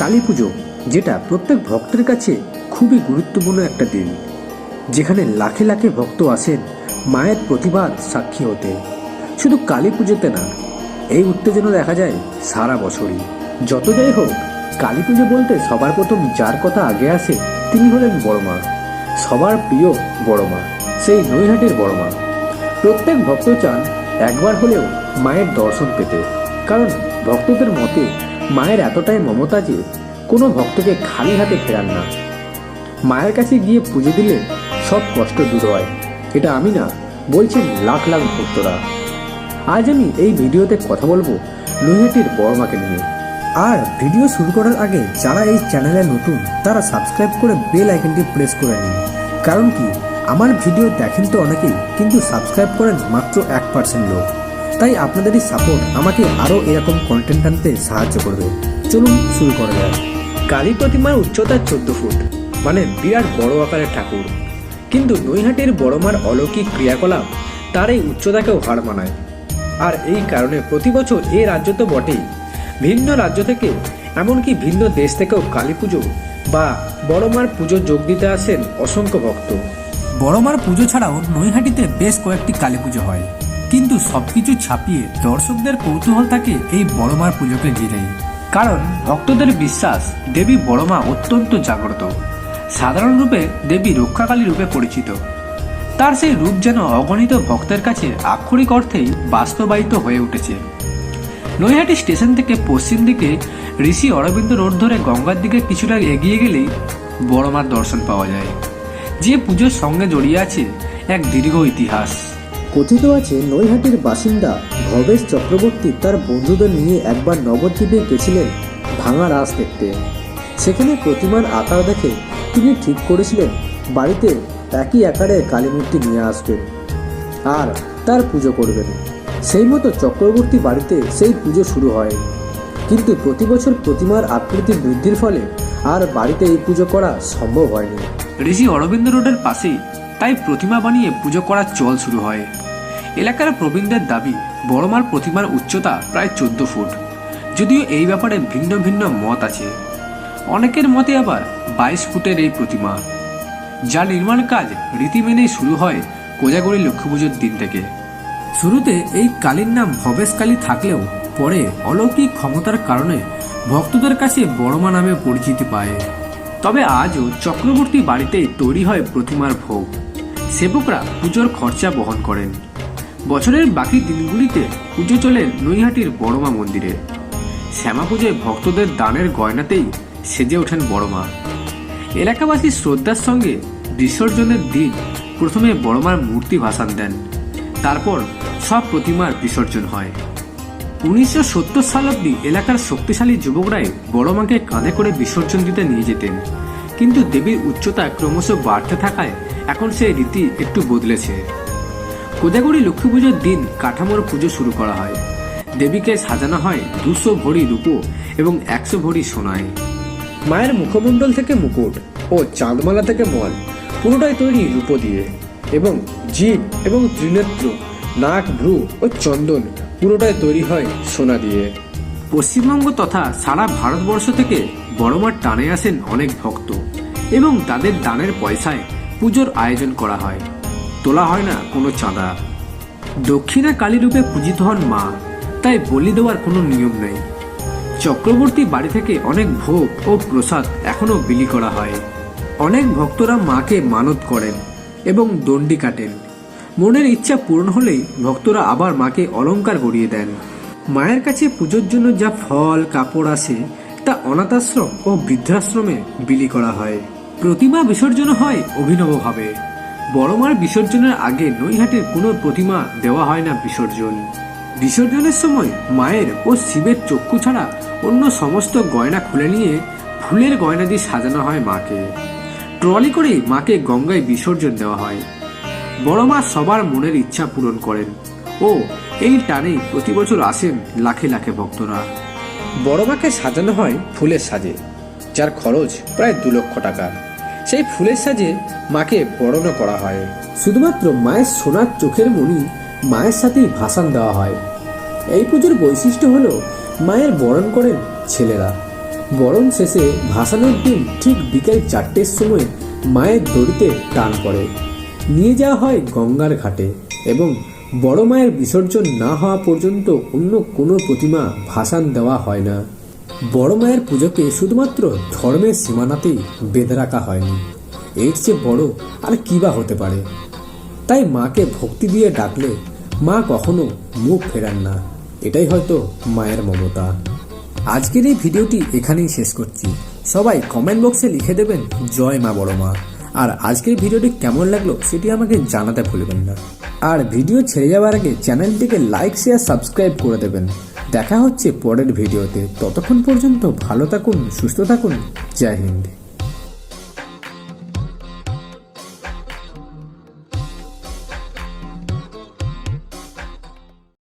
কালী পুজো, যেটা প্রত্যেক ভক্তের কাছে খুবই গুরুত্বপূর্ণ একটা দিন, যেখানে লাখে লাখে ভক্ত আসেন মায়ের প্রতিবাদ সাক্ষী হতে। শুধু কালী পুজোতে না, এই উত্তেজনা দেখা যায় সারা বছরই। যত যাই হোক, কালী পুজো বলতে সবার প্রথম যার কথা আগে আসে তিনি হলেন বড় মা সবার প্রিয় বড় মা সেই নৈহাটির বড় মা প্রত্যেক ভক্ত চান একবার হলেও মায়ের দর্শন পেতে, কারণ ভক্তদের মতে মায়ের এতটাই মমতা যে কোনো ভক্তকে খালি হাতে ফেরান না। মায়ের কাছে গিয়ে পুজো দিলে সব কষ্ট দূর হয়। এটা আমি না, বলছেন লাখ লাখ ভক্তরা। আজ আমি এই ভিডিওতে কথা বলব নৈহাটির বড় মাকে নিয়ে। আর ভিডিও শুরু করার আগে যারা এই চ্যানেলে নতুন, তারা সাবস্ক্রাইব করে বেল আইকনটি প্রেস করে নিন। কারণ কি, আমার ভিডিও দেখেন তো অনেকেই, কিন্তু সাবস্ক্রাইব করেন মাত্র এক পার্সেন্ট লোক। তাই আপনাদের এই সাপোর্ট আমাকে আরও এরকম কন্টেন্ট আনতে সাহায্য করবে। চলুন শুরু করা যাক। কালী প্রতিমার উচ্চতা চোদ্দ ফুট মানে বিরাট বড় আকারের ঠাকুর। কিন্তু নৈহাটির বড়মার অলৌকিক ক্রিয়াকলাপ তার এই উচ্চতাকেও হার মানায়। আর এই কারণে প্রতি বছর এ রাজ্য তো বটেই। ভিন্ন রাজ্য থেকে, এমনকি ভিন্ন দেশ থেকেও কালী পুজো বা বড়মার পুজো যোগ দিতে আসেন অসংখ্য ভক্ত। বড়মার পুজো ছাড়াও নৈহাটিতে বেশ কয়েকটি কালী পুজো হয়। কিন্তু সবকিছু ছাপিয়ে দর্শকদের কৌতূহল থাকে এই বড়মার পুজোকে ঘিরেই। কারণ ভক্তদের বিশ্বাস দেবী বড়মা অত্যন্ত জাগ্রত। সাধারণ রূপে দেবী রক্ষাকালী রূপে পরিচিত। তার সেই রূপ যেন অগণিত ভক্তের কাছে আক্ষরিক অর্থেই বাস্তবায়িত হয়ে উঠেছে। নৈহাটি স্টেশন থেকে পশ্চিম দিকে ঋষি অরবিন্দ রোড ধরে গঙ্গার দিকে কিছুটা এগিয়ে গেলেই বড়মার দর্শন পাওয়া যায়। যে পুজোর সঙ্গে জড়িয়ে আছে এক দীর্ঘ ইতিহাস। কথিত আছে, নৈহাটির বাসিন্দা ভবেশ চক্রবর্তী তার বন্ধুদের নিয়ে একবার নবদ্বীপে গেছিলেন ভাঙা রাস দেখতে। সেখানে প্রতিমার আকার দেখে তিনি ঠিক করেছিলেন, বাড়িতে একই আকারে কালী মূর্তি নিয়ে আসবেন আর তার পুজো করবেন। সেই মতো চক্রবর্তী বাড়িতে সেই পুজো শুরু হয়। কিন্তু প্রতি বছর প্রতিমার আকৃতি বৃদ্ধির ফলে আর বাড়িতে এই পুজো করা সম্ভব হয়নি। ঋষি অরবিন্দ রোডের পাশেই তাই প্রতিমা বানিয়ে পুজো করার চল শুরু হয়। এলাকার প্রবীণদের দাবি, বড়মার প্রতিমার উচ্চতা প্রায় চোদ্দ ফুট। যদিও এই ব্যাপারে ভিন্ন ভিন্ন মত আছে। অনেকের মতে আবার বাইশ ফুটের এই প্রতিমা। যার নির্মাণ কাজ রীতি মেনেই শুরু হয় কোজাগরি লক্ষ্মী পুজোর দিন থেকে। শুরুতে এই কালীর নাম ভবেশ কালী থাকলেও পরে অলৌকিক ক্ষমতার কারণে ভক্তদের কাছে বড়মা নামে পরিচিতি পায়। তবে আজও চক্রবর্তী বাড়িতেই তৈরি হয় প্রতিমার ভোগ। সেবকরা পুজোর খরচা বহন করেন। বছরের বাকি দিনগুলিতে পুজো চলে নৈহাটির বড়মা মন্দিরে। শ্যামা পুজোয় ভক্তদের দানের গয়নাতেই সেজে ওঠেন বড়মা। এলাকাবাসী শ্রদ্ধার সঙ্গে বিসর্জনের দিন প্রথমে বড়মার মূর্তি ভাসান দেন, তারপর সব প্রতিমার বিসর্জন হয়। উনিশশো সত্তর সাল অব্দি এলাকার শক্তিশালী যুবকরাই বড়মাকে কাঁধে করে বিসর্জন দিতে নিয়ে যেতেন। কিন্তু দেবীর উচ্চতা ক্রমশ বাড়তে থাকায় এখন সেই রীতি একটু বদলেছে। কোজাগরি লক্ষ্মী পুজোর দিন কাঠামোর পুজো শুরু করা হয়। দেবীকে সাজানো হয় দুশো ভরি রূপো এবং একশো ভরি সোনায়। মায়ের মুখমণ্ডল থেকে মুকুট ও চাঁদমালা থেকে মল পুরোটাই তৈরি রূপো দিয়ে এবং জিভ এবং ত্রিনেত্র নাক ভ্রু ও চন্দন পুরোটাই তৈরি হয় সোনা দিয়ে। পশ্চিমবঙ্গ তথা সারা ভারতবর্ষ থেকে বড়মার টানে আসেন অনেক ভক্ত এবং তাদের দানের পয়সায় পুজোর আয়োজন করা হয়। তোলা হয় না কোনো চাঁদা। দক্ষিণা কালী রূপে পূজিত হন মা, তাই বলি দেওয়ার কোনো নিয়ম নেই। চক্রবর্তী বাড়ি থেকে অনেক ভোগ ও প্রসাদ এখনও বিলি করা হয়। অনেক ভক্তরা মাকে মানত করেন এবং দণ্ডি কাটেন। মনের ইচ্ছা পূরণ হলেই ভক্তরা আবার মাকে অলংকার গড়িয়ে দেন। মায়ের কাছে পুজোর জন্য যা ফল, কাপড় আসে, তা অনাথাশ্রম ও বৃদ্ধাশ্রমে বিলি করা হয়। প্রতিমা বিসর্জন হয় অভিনবভাবে। বড়মার বিসর্জনের আগে নৈহাটির কোনো প্রতিমা দেওয়া হয় না বিসর্জন। বিসর্জনের সময় মায়ের ও শিবের চক্ষু ছাড়া অন্য সমস্ত গয়না খুলে নিয়ে ফুলের গয়না দিয়ে সাজানো হয় মাকে। ট্রলি করেই মাকে গঙ্গায় বিসর্জন দেওয়া হয়। বড় মা সবার মনের ইচ্ছা পূরণ করেন ও এই টানেই প্রতি বছর আসেন লাখে লাখে ভক্তরা। বড় মাকে সাজানো হয় ফুলের সাজে, যার খরচ প্রায় দু লক্ষ টাকা। সেই ফুলের সাজে মাকে বরণও করা হয়। শুধুমাত্র মায়ের সোনার চোখের মণি মায়ের সাথেই ভাসান দেওয়া হয়। এই পুজোর বৈশিষ্ট্য হলো মায়ের বরণ করেন ছেলেরা। বরণ শেষে ভাসানোর দিন ঠিক বিকেল চারটের সময় মায়ের দড়িতে টান পড়ে। নিয়ে যাওয়া হয় গঙ্গার ঘাটে এবং বড় মায়ের বিসর্জন না হওয়া পর্যন্ত অন্য কোনো প্রতিমা ভাসান দেওয়া হয় না। বড় মায়ের পুজোকে শুধুমাত্র ধর্মের সীমানাতেই বেঁধে রাখা হয়নি। এর চেয়ে বড় আর কী বা হতে পারে? তাই মাকে ভক্তি দিয়ে ডাকলে মা কখনো মুখ ফেরান না। এটাই হয়তো মায়ের মমতা। আজকের এই ভিডিওটি এখানেই শেষ করছি। সবাই কমেন্ট বক্সে লিখে দেবেন, জয় মা বড় মা। আর আজকের ভিডিওটি কেমন লাগল সেটি আমাকে জানাতে ভুলবেন না। আর ভিডিও ছেড়ে যাওয়ার আগে চ্যানেলটিকে লাইক শেয়ার সাবস্ক্রাইব করে দেবেন। দেখা হচ্ছে পরের ভিডিওতে। ততক্ষণ পর্যন্ত ভালো থাকুন সুস্থ থাকুন। জয় হিন্দ।